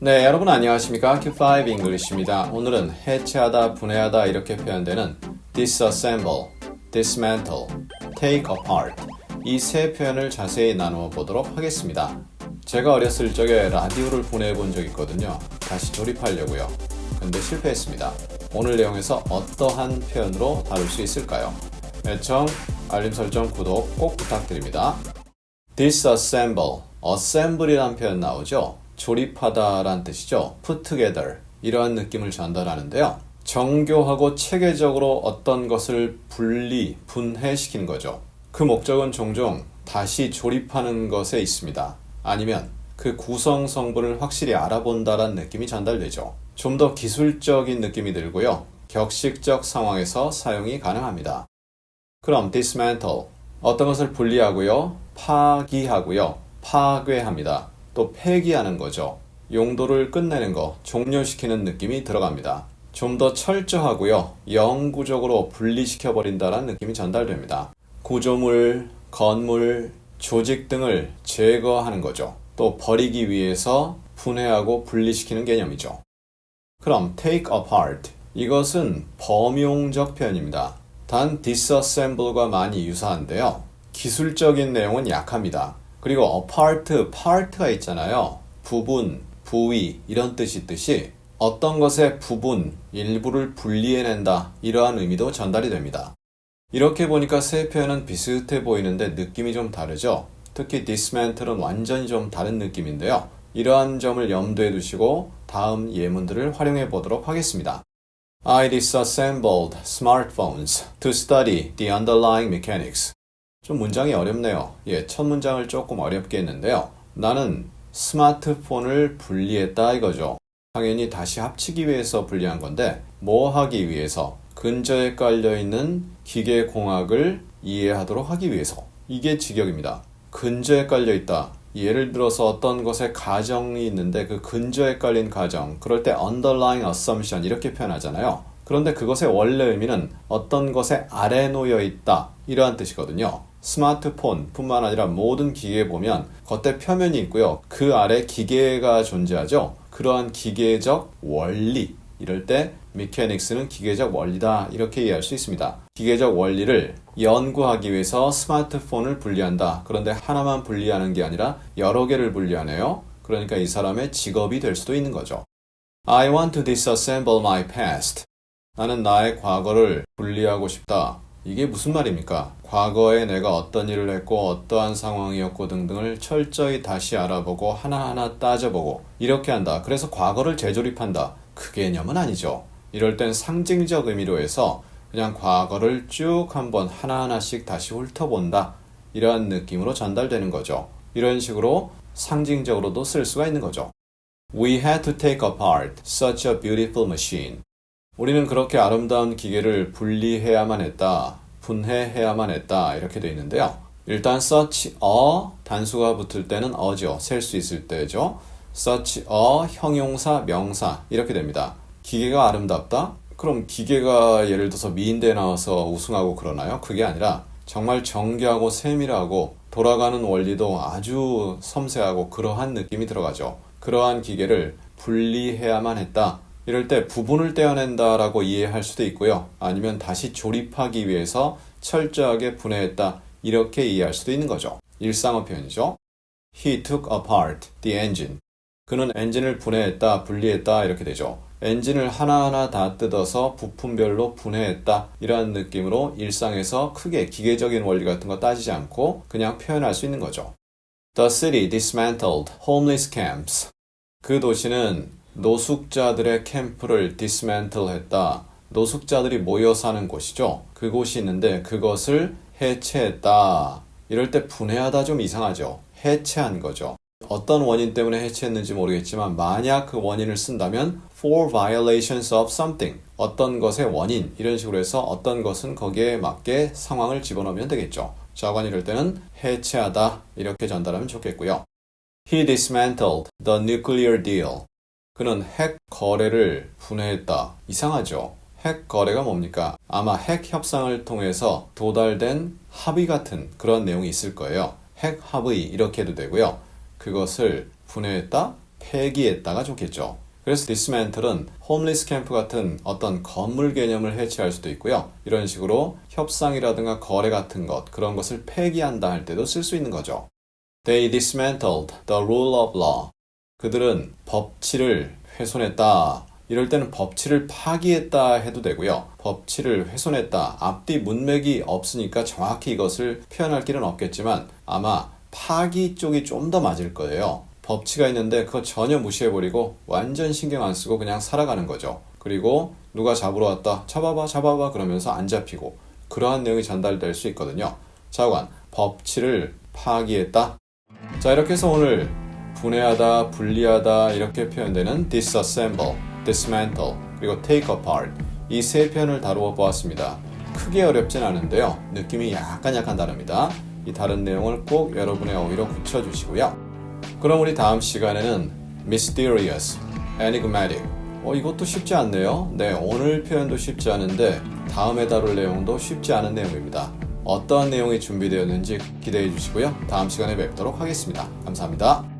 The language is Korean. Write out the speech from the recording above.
네, 여러분 안녕하십니까? Q5 English입니다. 오늘은 해체하다, 분해하다 이렇게 표현되는 disassemble, dismantle, take apart 이 세 표현을 자세히 나누어 보도록 하겠습니다. 제가 어렸을 적에 라디오를 보내본 적이 있거든요. 다시 조립하려고요. 근데 실패했습니다. 오늘 내용에서 어떠한 표현으로 다룰 수 있을까요? 애청, 알림 설정, 구독 꼭 부탁드립니다. disassemble, assemble이란 표현 나오죠? 조립하다란 뜻이죠. put together 이러한 느낌을 전달하는데요. 정교하고 체계적으로 어떤 것을 분리, 분해시키는 거죠. 그 목적은 종종 다시 조립하는 것에 있습니다. 아니면 그 구성 성분을 확실히 알아본다란 느낌이 전달되죠. 좀 더 기술적인 느낌이 들고요. 격식적 상황에서 사용이 가능합니다. 그럼 dismantle 어떤 것을 분리하고요, 파기하고요, 파괴합니다. 또 폐기하는 거죠. 용도를 끝내는 거, 종료시키는 느낌이 들어갑니다. 좀 더 철저하고요, 영구적으로 분리시켜 버린다는 느낌이 전달됩니다. 구조물, 건물, 조직 등을 제거하는 거죠. 또 버리기 위해서 분해하고 분리시키는 개념이죠. 그럼 take apart 이것은 범용적 표현입니다. 단 disassemble과 많이 유사한데요. 기술적인 내용은 약합니다. 그리고 apart, part가 있잖아요. 부분, 부위 이런 뜻이 있듯이 어떤 것의 부분, 일부를 분리해낸다 이러한 의미도 전달이 됩니다. 이렇게 보니까 세 표현은 비슷해 보이는데 느낌이 좀 다르죠? 특히 dismantle은 완전히 좀 다른 느낌인데요. 이러한 점을 염두에 두시고 다음 예문들을 활용해 보도록 하겠습니다. I disassembled smartphones to study the underlying mechanics. 좀 문장이 어렵네요. 예, 첫 문장을 조금 어렵게 했는데요. 나는 스마트폰을 분리했다 이거죠. 당연히 다시 합치기 위해서 분리한 건데 뭐 하기 위해서 근처에 깔려 있는 기계 공학을 이해하도록 하기 위해서 이게 직역입니다. 근저에 깔려 있다. 예를 들어서 어떤 것에 가정이 있는데 그 근저에 깔린 가정, 그럴 때 underlying assumption 이렇게 표현하잖아요. 그런데 그것의 원래 의미는 어떤 것에 아래 놓여 있다 이러한 뜻이거든요. 스마트폰 뿐만 아니라 모든 기계에 보면 겉에 표면이 있고요. 그 아래 기계가 존재하죠. 그러한 기계적 원리 이럴 때 미케닉스는 기계적 원리다 이렇게 이해할 수 있습니다. 기계적 원리를 연구하기 위해서 스마트폰을 분리한다. 그런데 하나만 분리하는 게 아니라 여러 개를 분리하네요. 그러니까 이 사람의 직업이 될 수도 있는 거죠. I want to disassemble my past. 나는 나의 과거를 분리하고 싶다. 이게 무슨 말입니까? 과거에 내가 어떤 일을 했고 어떠한 상황이었고 등등을 철저히 다시 알아보고 하나하나 따져보고 이렇게 한다. 그래서 과거를 재조립한다. 그 개념은 아니죠. 이럴 땐 상징적 의미로 해서 그냥 과거를 쭉 한번 하나하나씩 다시 훑어본다. 이러한 느낌으로 전달되는 거죠. 이런 식으로 상징적으로도 쓸 수가 있는 거죠. We had to take apart such a beautiful machine. 우리는 그렇게 아름다운 기계를 분리해야만 했다. 분해해야만 했다. 이렇게 돼 있는데요. 일단 such a 단수가 붙을 때는 어죠. 셀 수 있을 때죠. such a 형용사, 명사 이렇게 됩니다. 기계가 아름답다? 그럼 기계가 예를 들어서 미인대에 나와서 우승하고 그러나요? 그게 아니라 정말 정교하고 세밀하고 돌아가는 원리도 아주 섬세하고 그러한 느낌이 들어가죠. 그러한 기계를 분리해야만 했다. 이럴 때 부분을 떼어낸다라고 이해할 수도 있고요. 아니면 다시 조립하기 위해서 철저하게 분해했다. 이렇게 이해할 수도 있는 거죠. 일상어 표현이죠. He took apart the engine. 그는 엔진을 분해했다, 분리했다 이렇게 되죠. 엔진을 하나하나 다 뜯어서 부품별로 분해했다 이러한 느낌으로 일상에서 크게 기계적인 원리 같은 거 따지지 않고 그냥 표현할 수 있는 거죠. The city dismantled homeless camps. 그 도시는 노숙자들의 캠프를 dismantle 했다. 노숙자들이 모여 사는 곳이죠. 그곳이 있는데 그것을 해체했다. 이럴 때 분해하다 좀 이상하죠. 해체한 거죠. 어떤 원인 때문에 해체했는지 모르겠지만 만약 그 원인을 쓴다면 for violations of something 어떤 것의 원인 이런 식으로 해서 어떤 것은 거기에 맞게 상황을 집어넣으면 되겠죠. 자관 이럴 때는 해체하다 이렇게 전달하면 좋겠고요. He dismantled the nuclear deal. 그는 핵 거래를 분해했다. 이상하죠. 핵 거래가 뭡니까? 아마 핵 협상을 통해서 도달된 합의 같은 그런 내용이 있을 거예요. 핵 합의 이렇게 해도 되고요. 그것을 분해했다, 폐기했다가 좋겠죠. 그래서 dismantle은 홈리스 캠프 같은 어떤 건물 개념을 해체할 수도 있고요. 이런 식으로 협상이라든가 거래 같은 것, 그런 것을 폐기한다 할 때도 쓸 수 있는 거죠. They dismantled the rule of law. 그들은 법치를 훼손했다. 이럴 때는 법치를 파기했다 해도 되고요. 법치를 훼손했다. 앞뒤 문맥이 없으니까 정확히 이것을 표현할 길은 없겠지만 아마 파기 쪽이 좀 더 맞을 거예요. 법치가 있는데 그거 전혀 무시해버리고 완전 신경 안 쓰고 그냥 살아가는 거죠. 그리고 누가 잡으러 왔다. 잡아봐, 잡아봐. 그러면서 안 잡히고. 그러한 내용이 전달될 수 있거든요. 자관, 법치를 파기했다. 자, 이렇게 해서 오늘 분해하다, 분리하다 이렇게 표현되는 disassemble, dismantle, 그리고 take apart 이 세 표현을 다루어 보았습니다. 크게 어렵진 않은데요. 느낌이 약간 약간 다릅니다. 이 다른 내용을 꼭 여러분의 어휘로 붙여주시고요. 그럼 우리 다음 시간에는 mysterious, enigmatic. 어, 이것도 쉽지 않네요. 네, 오늘 표현도 쉽지 않은데 다음에 다룰 내용도 쉽지 않은 내용입니다. 어떠한 내용이 준비되었는지 기대해 주시고요. 다음 시간에 뵙도록 하겠습니다. 감사합니다.